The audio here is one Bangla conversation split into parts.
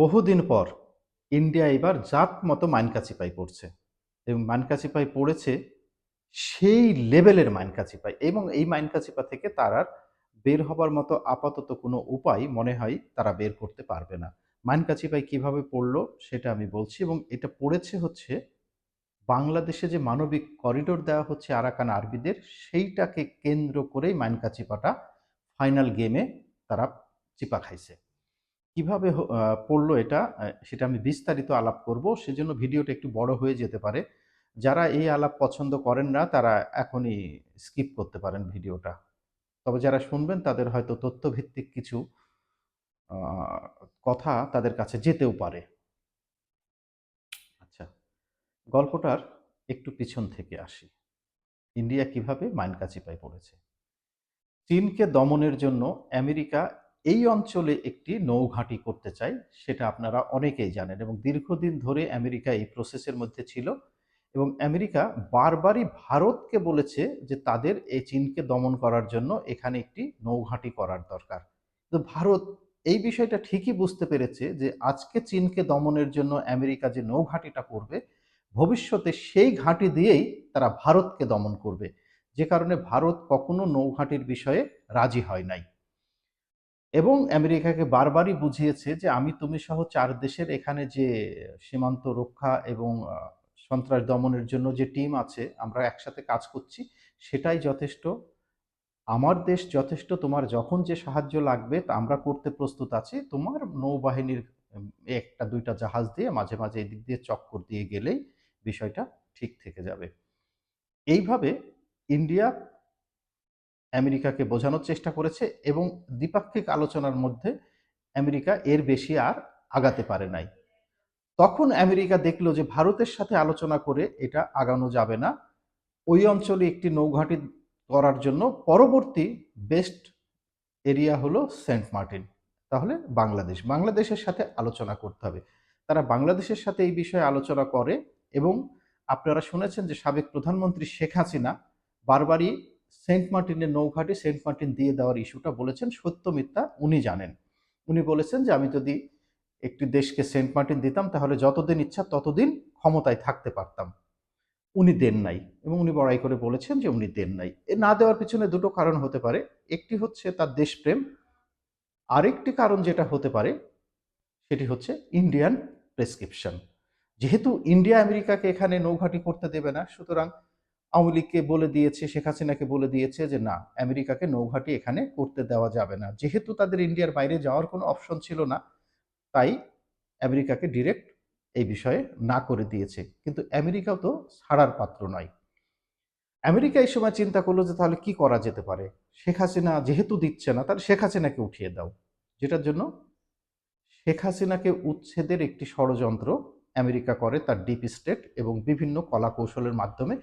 বহুদিন পর ইন্ডিয়া এবার জাত মতো মাইনকাচিপাই পড়ছে এবং মাইনকাচিপাই পড়েছে সেই লেভেলের মাইনকাচিপাই এবং এই মাইনকাচিপা থেকে তার আর বের হবার মতো আপাতত কোনো উপায় মনে হয় তারা বের করতে পারবে না। মাইনকাচিপাই কীভাবে পড়ল সেটা আমি বলছি এবং এটা পড়েছে হচ্ছে বাংলাদেশে যে মানবিক করিডোর দেওয়া হচ্ছে আরাকান আরবিদের সেইটাকে কেন্দ্র করেই মাইনকাচিপাটা ফাইনাল গেমে তারা চিপা খাইছে। কীভাবে পড়ল এটা সেটা আমি বিস্তারিত আলাপ করব। সেজন্য ভিডিওটা একটু বড় হয়ে যেতে পারে। যারা এই আলাপ পছন্দ করেন না, তারা এখনই স্কিপ করতে পারেন ভিডিওটা। তবে যারা শুনবেন, তাদের হয়তো তথ্যভিত্তিক কিছু কথা তাদের কাছে যেতেও পারে। আচ্ছা গল্পটার একটু পিছন থেকে আসি। ইন্ডিয়া কীভাবে মাইনকাচিপায় পড়েছে? চীনকে দমনের জন্য আমেরিকা এই অঞ্চলে একটি নৌঘাঁটি করতে চাই, সেটা আপনারা অনেকেই জানেন এবং দীর্ঘদিন ধরে আমেরিকা এই প্রসেসের মধ্যে ছিল এবং আমেরিকা বারবারই ভারতকে বলেছে যে তাদের এই চীনকে দমন করার জন্য এখানে একটি নৌঘাঁটি করার দরকার। তো ভারত এই বিষয়টা ঠিকই বুঝতে পেরেছে যে আজকে চীনকে দমনের জন্য আমেরিকা যে নৌঘাঁটিটা করবে, ভবিষ্যতে সেই ঘাঁটি দিয়েই তারা ভারতকে দমন করবে। যে কারণে ভারত কখনো নৌঘাঁটির বিষয়ে রাজি হয় নাই। এবং আমেরিকাকে বারবারই বুঝিয়েছে যে আমি, তুমি সহ চার দেশের এখানে যে সীমান্ত রক্ষা এবং সন্ত্রাস দমনের জন্য যে টিম আছে, আমরা একসাথে কাজ করছি, সেটাই যথেষ্ট। আমার দেশ যথেষ্ট, তোমার যখন যে সাহায্য লাগবে, তা আমরা করতে প্রস্তুত আছি। তোমার নৌবাহিনীর একটা, দুইটা জাহাজ দিয়ে মাঝে মাঝে এদিক দিয়ে চক্কর দিয়ে গেলেই বিষয়টা ঠিক থেকে যাবে। এইভাবে ইন্ডিয়া আমেরিকাকে বোঝানোর চেষ্টা করেছে এবং দ্বিপাক্ষিক আলোচনার মধ্যে আমেরিকা এর বেশি আর আগাতে পারে নাই। তখন আমেরিকা দেখল যে ভারতের সাথে আলোচনা করে এটা আগানো যাবে না। ওই অঞ্চলে একটি নৌঘাঁটি করার জন্য পরবর্তী বেস্ট এরিয়া হলো সেন্ট মার্টিন। তাহলে বাংলাদেশ। বাংলাদেশের সাথে আলোচনা করতে হবে। তারা বাংলাদেশের সাথে এই বিষয়ে আলোচনা করে এবং আপনারা শুনেছেন যে সাবেক প্রধানমন্ত্রী শেখ হাসিনা বারবারই সেন্ট মার্টিনের নৌঘাটি সেন্ট মার্টিন দিয়ে দেওয়ার ইস্যুটা বলেছেন, সত্য মিথ্যা উনি জানেন। উনি বলেছেন যে আমি যদি একটি দেশকে সেন্ট মার্টিন দিতাম, তাহলে যতদিন ইচ্ছা ততদিন ক্ষমতায় থাকতে পারতাম। উনি দেন নাই এবং উনি বড়াই করে বলেছেন যে উনি দেন নাই। এ না দেওয়ার পিছনে দুটো কারণ হতে পারে। একটি হচ্ছে তার দেশপ্রেম, আরেকটি কারণ যেটা হতে পারে সেটি হচ্ছে ইন্ডিয়ান প্রেসক্রিপশন। যেহেতু ইন্ডিয়া আমেরিকাকে এখানে নৌঘাটি করতে দেবে না, সুতরাং আওয়ামী লীগকে বলে দিয়েছে, শেখ হাসিনাকে বলে দিয়েছে যে, না, আমেরিকাকে নৌঘাটি এখানে করতে দেওয়া যাবে না। যেহেতু তাদের ইন্ডিয়ার বাইরে যাওয়ার কোনো অপশন ছিল না, তাই আমেরিকাকে ডিরেক্ট এই বিষয়ে না করে দিয়েছে। কিন্তু আমেরিকাও তো ছাড়ার পাত্র নয়। আমেরিকা এই সময় চিন্তা করল যে, তাহলে কি করা যেতে পারে? শেখ হাসিনা যেহেতু দিচ্ছে না, তাহলে শেখ হাসিনাকে উঠিয়ে দাও। যেটার জন্য শেখ হাসিনাকে উচ্ছেদের একটি ষড়যন্ত্র আমেরিকা করে তার ডিপ স্টেট এবং বিভিন্ন কলা কৌশলের মাধ্যমে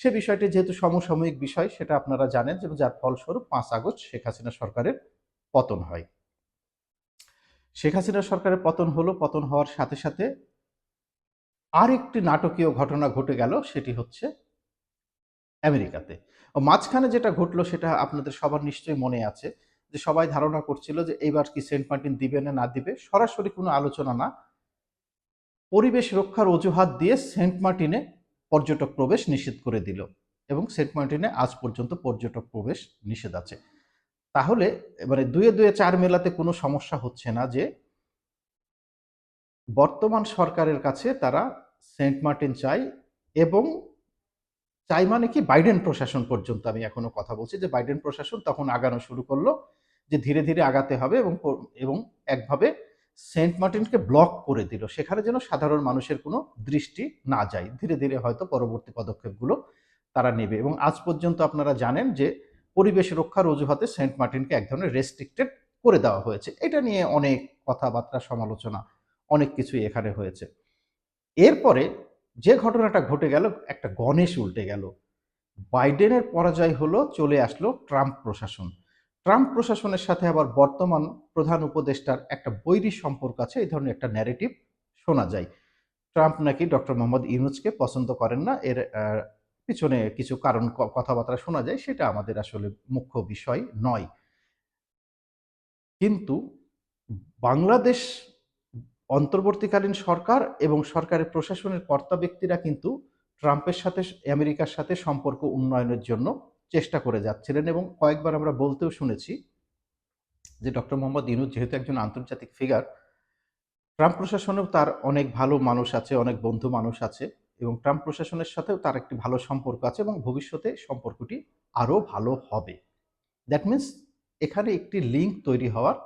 সে বিষয়টি যেহেতু সমসাময়িক বিষয়, সেটা আপনারা জানেন যে যার ফলস্বরূপ পাঁচ আগস্ট শেখ হাসিনা সরকারের পতন হয়। শেখ হাসিনা সরকারের পতন হলো, পতন হওয়ার সাথে সাথে আরেকটি নাটকীয় ঘটনা ঘটে গেল, সেটি হচ্ছে আমেরিকাতে। ও মাঝখানে যেটা ঘটলো, সেটা আপনাদের সবার নিশ্চয়ই মনে আছে যে সবাই ধারণা করছিল যে এইবার কি সেন্ট মার্টিন দিবে না না দিবে, সরাসরি কোনো আলোচনা না। পরিবেশ রক্ষার অজুহাত দিয়ে সেন্ট মার্টিনে পর্যটক প্রবেশ নিষেধ করে দিল এবং সেন্ট মার্টিনে আজ পর্যন্ত পর্যটক প্রবেশ নিষেধ আছে। তাহলে এবারে দুয়ে দুয়ে চার মেলাতে কোনো সমস্যা হচ্ছে না যে বর্তমান সরকারের কাছে তারা সেন্ট মার্টিন চাই এবং চাই মানে কি বাইডেন প্রশাসন পর্যন্ত, আমি এখনও কথা বলছি যে বাইডেন প্রশাসন তখন আগানো শুরু করল যে ধীরে ধীরে আগাতে হবে এবং এবং একভাবে সেন্ট মার্টিনকে ব্লক করে দিল। সেখানে যেন সাধারণ মানুষের কোনো দৃষ্টি না যায়। ধীরে ধীরে হয়তো পরবর্তী পদক্ষেপগুলো তারা নেবে এবং আজ পর্যন্ত আপনারা জানেন যে পরিবেশ রক্ষার অজুহাতে সেন্ট মার্টিনকে এক ধরনের রেস্ট্রিক্টেড করে দেওয়া হয়েছে। এটা নিয়ে অনেক কথাবার্তা, সমালোচনা, অনেক কিছুই এখানে হয়েছে। এরপরে যে ঘটনাটা ঘটে গেল, একটা গণেশ উল্টে গেল। বাইডেনের পরাজয় হলো, চলে আসলো ট্রাম্প প্রশাসন। ট্রাম্প প্রশাসনের সাথে আবার বর্তমান প্রধান উপদেষ্টার একটা বৈরী সম্পর্ক আছে, এই ধরনের একটা ন্যারেটিভ শোনা যায়। ট্রাম্প নাকি ডক্টর মোহাম্মদ ইউনুসকে পছন্দ করেন না, এর পিছনে কিছু কারণ কথাবার্তা শোনা যায়, সেটা আমাদের আসলে মুখ্য বিষয় নয়। কিন্তু বাংলাদেশ অন্তর্বর্তীকালীন সরকার এবং সরকারের প্রশাসনের কর্তা ব্যক্তিরা কিন্তু ট্রাম্পের সাথে, আমেরিকার সাথে সম্পর্ক উন্নয়নের জন্য চেষ্টা করে যাচ্ছিলেন এবং কয়েকবার আমরা বলতেও শুনেছি যে ডক্টর মোহাম্মদ ইনুজ যেহেতু একজন আন্তর্জাতিক ফিগার ট্রাম্প প্রশাসনেও তার অনেক ভালো মানুষ আছে, অনেক বন্ধু মানুষ আছে এবং ট্রাম্প প্রশাসনের সাথেও তার একটি ভালো সম্পর্ক আছে এবং ভবিষ্যতে সম্পর্কটি আরও ভালো হবে। দ্যাট মিন্স এখানে একটি লিঙ্ক তৈরি হওয়ার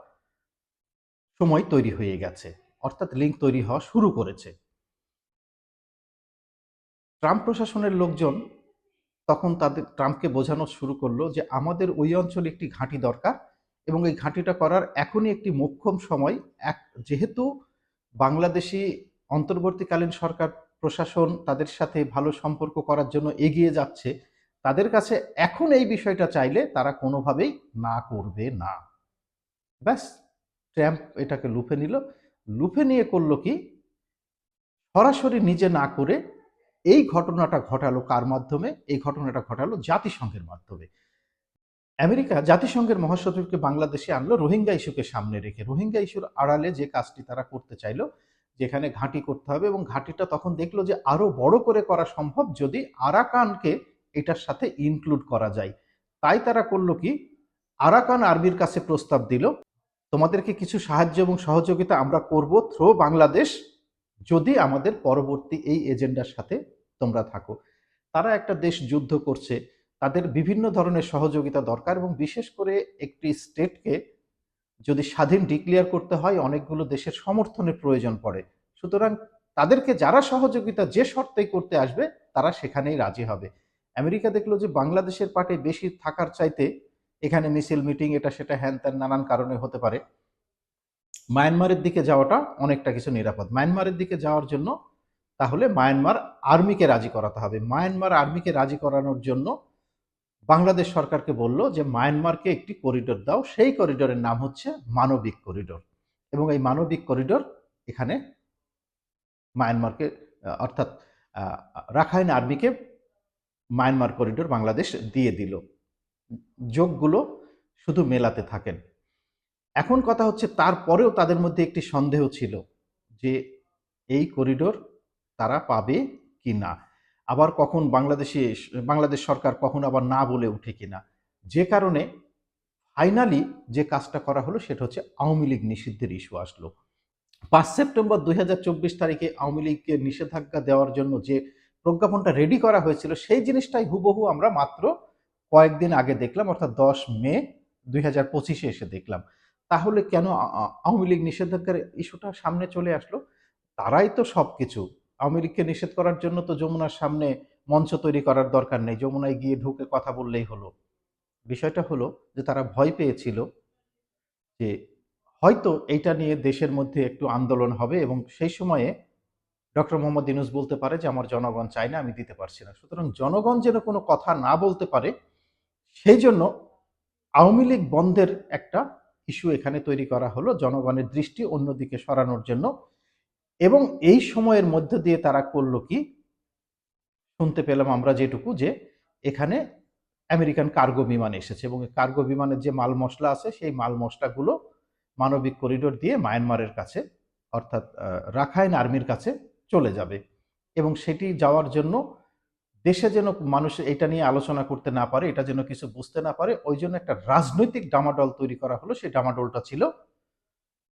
সময় তৈরি হয়ে গেছে, অর্থাৎ লিঙ্ক তৈরি হওয়া শুরু করেছে। ট্রাম্প প্রশাসনের লোকজন তখন তাদের, ট্রাম্পকে বোঝানো শুরু করল যে আমাদের ওই অঞ্চলে একটি ঘাঁটি দরকার এবং এই ঘাঁটিটা করার এখনই একটি মোক্ষম সময়। এক, যেহেতু বাংলাদেশি অন্তর্বর্তীকালীন সরকার, প্রশাসন তাদের সাথে ভালো সম্পর্ক করার জন্য এগিয়ে যাচ্ছে, তাদের কাছে এখন এই বিষয়টা চাইলে তারা কোনোভাবেই না করবে না। ব্যাস ট্র্যাম্প এটাকে লুফে নিল। লুফে নিয়ে করল কি? সরাসরি নিজে না করে এই ঘটনাটা ঘটালো কার মাধ্যমে? এই ঘটনাটা ঘটালো জাতিসংঘের মাধ্যমে। আমেরিকা জাতিসংঘের মহাসচিবকে বাংলাদেশে আনলো, রোহিঙ্গা ইস্যুকে সামনে রেখে। রোহিঙ্গা ইস্যুর আড়ালে যে কাজটি তারা করতে চাইলো, যেখানে ঘাঁটি করতে হবে এবং ঘাঁটিটা তখন দেখল যে আরও বড় করে করা সম্ভব যদি আরাকানকে এটার সাথে ইনক্লুড করা যায়। তাই তারা করল কি? আরাকান আর্মির কাছে প্রস্তাব দিল, তোমাদেরকে কিছু সাহায্য এবং সহযোগিতা আমরা করব থ্রো বাংলাদেশ যদি আমাদের পরবর্তী এই এজেন্ডার সাথে তোমরা থাকো। তারা একটা দেশ যুদ্ধ করছে, তাদের বিভিন্ন ধরনের সহযোগিতা দরকার এবং বিশেষ করে একটি স্টেটকে যদি স্বাধীন ডিক্লেয়ার করতে হয়, অনেকগুলো দেশের সমর্থনের প্রয়োজন পড়ে। সুতরাং তাদেরকে যারা সহযোগিতা যে শর্তেই করতে আসবে, তারা সেখানেই রাজি হবে। আমেরিকা দেখল যে বাংলাদেশের পাটে বেশি থাকার চাইতে এখানে মিছিল, মিটিং, এটা, সেটা হ্যান ত্যান নানান কারণে হতে পারে। মায়ানমারের দিকে যাওয়াটা অনেকটা কিছু নিরাপদ। মায়ানমারের দিকে যাওয়ার জন্য তাহলে মায়ানমার আর্মিকে রাজি করাতে হবে। মায়ানমার আর্মিকে রাজি করানোর জন্য বাংলাদেশ সরকারকে বলল যে, মায়ানমারকে একটি করিডোর দাও। সেই করিডোরের নাম হচ্ছে মানবিক করিডোর। এবং এই মানবিক করিডোর এখানে মায়ানমারকে, অর্থাৎ রাখাইন আর্মিকে মায়ানমার করিডোর বাংলাদেশ দিয়ে দিল। যোগগুলো শুধু মেলাতে থাকেন। এখন কথা হচ্ছে তারপরেও তাদের মধ্যে একটি সন্দেহ ছিল যে এই করিডোর তারা পাবে কি না। আবার কখন বাংলাদেশে বাংলাদেশ সরকার কখন আবার না বলে উঠে কিনা। যে কারণে ফাইনালি যে কাজটা করা হলো সেটা হচ্ছে আওয়ামী লীগ নিষিদ্ধের ইস্যু আসলো। পাঁচ সেপ্টেম্বর দুই হাজার চব্বিশ তারিখে আওয়ামী লীগকে নিষেধাজ্ঞা দেওয়ার জন্য যে প্রজ্ঞাপনটা রেডি করা হয়েছিল সেই জিনিসটাই হুবহু আমরা মাত্র কয়েকদিন আগে দেখলাম, অর্থাৎ দশ মে দুই হাজার পঁচিশে এসে দেখলাম। তাহলে কেন আওয়ামী লীগ নিষেধাজ্ঞার ইস্যুটা সামনে চলে আসলো? তারাই তো সব কিছু আওয়ামী লীগকে নিষেধ করার জন্য তো যমুনার সামনে মঞ্চ তৈরি করার দরকার নেই, যমুনায় গিয়ে ঢুকে কথা বললেই হলো। বিষয়টা হলো যে তারা ভয় পেয়েছিল যে হয়তো এইটা নিয়ে দেশের মধ্যে একটু আন্দোলন হবে এবং সেই সময়ে ডক্টর মোহাম্মদ ইনুস বলতে পারে যে, আমার জনগণ চাই না, আমি দিতে পারছি না। সুতরাং জনগণ যেন কোনো কথা না বলতে পারে, সেই জন্য আওয়ামী লীগ বন্ধের একটা ইস্যু এখানে তৈরি করা হলো জনগণের দৃষ্টি অন্যদিকে সরানোর জন্য। এবং এই সময়ের মধ্যে দিয়ে তারা করল কি? শুনতে পেলাম আমরা যেটুকু যে এখানে আমেরিকান কার্গো বিমান এসেছে এবং কার্গো বিমানের যে মাল মশলা আছে সেই মাল মশলাগুলো মানবিক করিডোর দিয়ে মায়ানমারের কাছে অর্থাৎ রাখাইন আর্মির কাছে চলে যাবে। এবং সেটি যাওয়ার জন্য দেশে যেন মানুষ এটা নিয়ে আলোচনা করতে না পারে, এটা যেন কিছু বুঝতে না পারে, ওই জন্য একটা রাজনৈতিক ডামাডল তৈরি করা হলো। সেই ডামাডলটা ছিল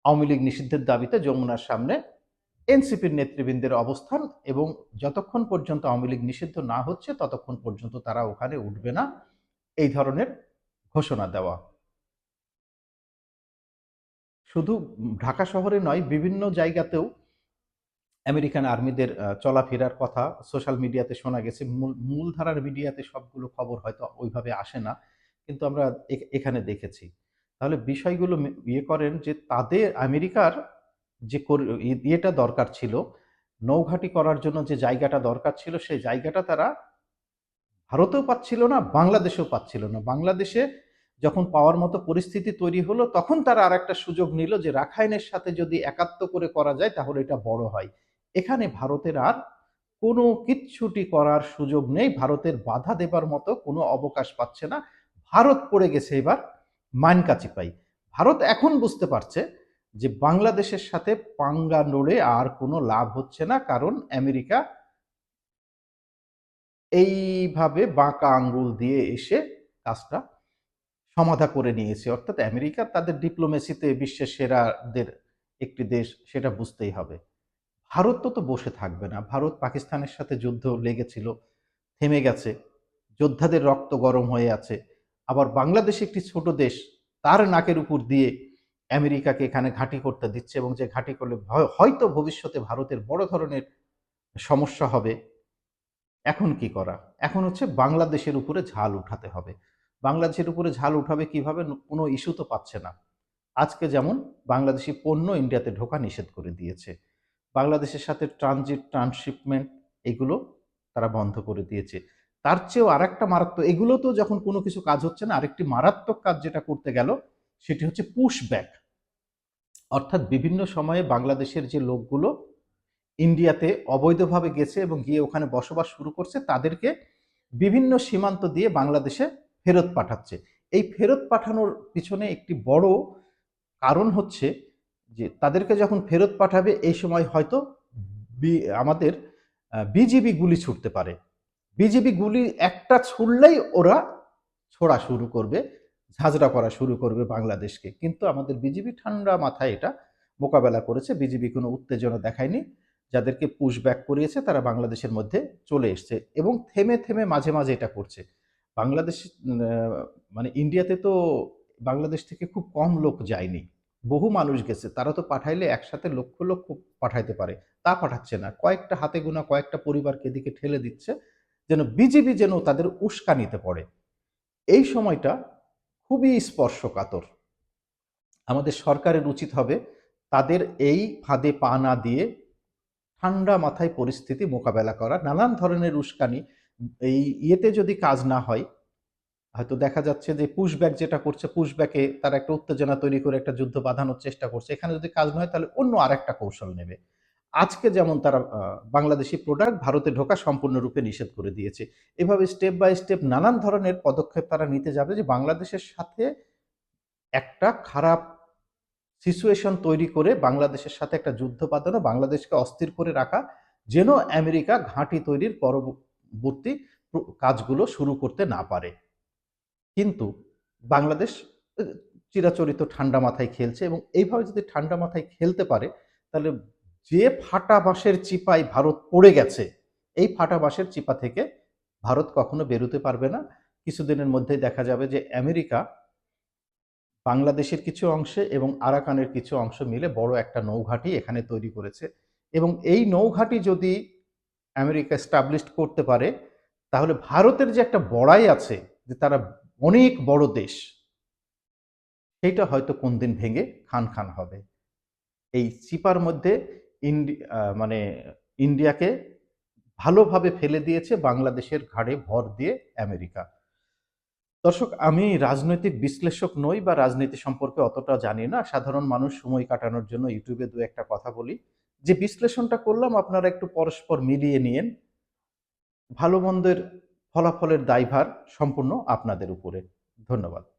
আওয়ামী লীগ নিষিদ্ধের দাবিতে যমুনার সামনে এনসিপির নেতৃবৃন্দের অবস্থান এবং যতক্ষণ পর্যন্ত আওয়ামী লীগ নিষিদ্ধ না হচ্ছে, ততক্ষণ পর্যন্ত তারা ওখানে উঠবে না। এই ধরনের ঘোষণা দেওয়া। শুধু ঢাকা শহরে নয়, বিভিন্ন জায়গাতেও আমেরিকান আর্মিদের চলাফেরার কথা সোশ্যাল মিডিয়াতে শোনা গেছে। মূল, মূলধারার মিডিয়াতে সবগুলো খবর হয়তো ওইভাবে আসে না, কিন্তু আমরা এখানে দেখেছি। তাহলে বিষয়গুলো ইয়ে করেন যে তাদের আমেরিকার যে ইয়েটা দরকার ছিল, নৌঘাটি করার জন্য যে জায়গাটা দরকার ছিল, সেই জায়গাটা তারা ভারতেও পাচ্ছিল না, বাংলাদেশেও পাচ্ছিল না। বাংলাদেশে যখন পাওয়ার মতো পরিস্থিতি তৈরি হলো, তখন তারা আর একটা সুযোগ নিল যে রাখাইনের সাথে যদি একাত্ম করে করা যায়, তাহলে এটা বড় হয়। এখানে ভারতের আর কোনো কিচ্ছুটি করার সুযোগ নেই। ভারতের বাধা দেবার মতো কোনো অবকাশ পাচ্ছে না। ভারত পড়ে গেছে এবার মাইনকাচি পাই ভারত এখন বুঝতে পারছে যে বাংলাদেশের সাথে পাঙ্গা নড়ে আর কোনো লাভ হচ্ছে না, কারণ আমেরিকা এইভাবে বাঁকা আঙ্গুল দিয়ে এসে কাজটা সমাধা করে নিয়েছে। অর্থাৎ আমেরিকা তাদের ডিপ্লোমেসিতে বিশ্বের সেরাদের একটি দেশ, সেটা বুঝতেই হবে। ভারত তো তো বসে থাকবে না। ভারত পাকিস্তানের সাথে যুদ্ধ লেগেছিল, থেমে গেছে। যোদ্ধাদের রক্ত গরম হয়ে আছে। আবার বাংলাদেশ একটি ছোট দেশ, তার নাকের উপর দিয়ে আমেরিকাকে এখানে ঘাঁটি করতে দিচ্ছে এবং যে ঘাঁটি করলে হয়তো ভবিষ্যতে ভারতের বড় ধরনের সমস্যা হবে। এখন কি করা? এখন হচ্ছে বাংলাদেশের উপরে ঝাল উঠাতে হবে। বাংলাদেশের উপরে ঝাল উঠাবে কীভাবে? কোনো ইস্যু তো পাচ্ছে না। আজকে যেমন বাংলাদেশি পণ্য ইন্ডিয়াতে ঢোকা নিষেধ করে দিয়েছে। বাংলাদেশের সাথে ট্রানজিট ট্রান্সশিপমেন্ট এগুলো তারা বন্ধ করে দিয়েছে। তার চেয়েও আরেকটা মারাত্মক এগুলো তো যখন কোনো কিছু কাজ হচ্ছে না, আরেকটি মারাত্মক কাজ যেটা করতে গেল, সেটি হচ্ছে পুশ ব্যাক অর্থাৎ বিভিন্ন সময়ে বাংলাদেশের যে লোকগুলো ইন্ডিয়াতে অবৈধভাবে গেছে এবং গিয়ে ওখানে বসবাস শুরু করছে, তাদেরকে বিভিন্ন সীমান্ত দিয়ে বাংলাদেশে ফেরত পাঠাচ্ছে। এই ফেরত পাঠানোর পিছনে একটি বড় কারণ হচ্ছে যে তাদেরকে যখন ফেরত পাঠাবে, এই সময় হয়তো আমাদের বিজিবি গুলি ছুটতে পারে। বিজিবি গুলি একটা ছুড়লেই ওরা ছোড়া শুরু করবে, ঝাঁঝরা করা শুরু করবে বাংলাদেশকে। কিন্তু আমাদের বিজিবি ঠান্ডা মাথায় এটা মোকাবেলা করেছে। বিজিবি কোনো উত্তেজনা দেখায়নি। যাদেরকে পুশ ব্যাক করিয়েছে, তারা বাংলাদেশের মধ্যে চলে এসছে এবং থেমে থেমে মাঝে মাঝে এটা করছে। বাংলাদেশ মানে ইন্ডিয়াতে তো বাংলাদেশ থেকে খুব কম লোক যায়নি। বহু মানুষ গেছে, তারা তো পাঠাইলে একসাথে লক্ষ লক্ষ পাঠাইতে পারে। তা পাঠাচ্ছে না। কয়েকটা হাতে গোনা, কয়েকটা পরিবারকে এদিকে ঠেলে দিচ্ছে, যেন বিজিবি যেন তাদের উস্কানিতে পড়ে। এই সময়টা খুবই স্পর্শকাতর। আমাদের সরকারের উচিত হবে তাদের এই ফাঁদে পা না দিয়ে ঠান্ডা মাথায় পরিস্থিতি মোকাবেলা করা। নানান ধরনের উস্কানি, এই ইয়েতে যদি কাজ না হয় হয়তো দেখা যাচ্ছে যে পুশব্যাক যেটা করছে পুশব্যাকে তারা একটা উত্তেজনা তৈরি করে একটা যুদ্ধ বাঁধানোর চেষ্টা করছে। এখানে যদি কাজ না হয়, তাহলে অন্য আরেকটা কৌশল নেবে। আজকে যেমন তারা বাংলাদেশি প্রোডাক্ট ভারতে ঢোকা সম্পূর্ণরূপে নিষেধ করে দিয়েছে। এভাবে স্টেপ বাই স্টেপ নানান ধরনের পদক্ষেপ তারা নিতে যাবে যে বাংলাদেশের সাথে একটা খারাপ সিচুয়েশন তৈরি করে বাংলাদেশের সাথে একটা যুদ্ধ বাঁধানো, বাংলাদেশকে অস্থির করে রাখা, যেন আমেরিকা ঘাঁটি তৈরির পরবর্তী কাজগুলো শুরু করতে না পারে। কিন্তু বাংলাদেশ চিরাচরিত ঠান্ডা মাথায় খেলছে এবং এইভাবে যদি ঠান্ডা মাথায় খেলতে পারে, তাহলে যে ফাটা বাঁশের চিপায় ভারত পড়ে গেছে, এই ফাটা বাঁশের চিপা থেকে ভারত কখনো বেরোতে পারবে না। কিছুদিনের মধ্যেই দেখা যাবে যে আমেরিকা বাংলাদেশের কিছু অংশে এবং আরাকানের কিছু অংশ মিলে বড় একটা নৌঘাঁটি এখানে তৈরি করেছে এবং এই নৌঘাঁটি যদি আমেরিকা স্টাবলিশ করতে পারে, তাহলে ভারতের যে একটা বড়াই আছে, যে তারা অনেক বড় দেশ সেইটা হয়তো কোন দিন ভেঙে খান খান হবে। এই চিপার মধ্যে ইন্ডি আহ, মানে ইন্ডিয়াকে ভালোভাবে ফেলে দিয়েছে বাংলাদেশের ঘাড়ে ভর দিয়ে আমেরিকা। দর্শক আমি রাজনৈতিক বিশ্লেষক নই বা রাজনীতি সম্পর্কে অতটা জানি না। সাধারণ মানুষ সময় কাটানোর জন্য ইউটিউবে দু একটা কথা বলি। যে বিশ্লেষণটা করলাম আপনারা একটু পরস্পর মিলিয়ে নিয়েন। ভালো মন্দের ফলাফলের দায়ভার সম্পূর্ণ আপনাদের উপরে। ধন্যবাদ।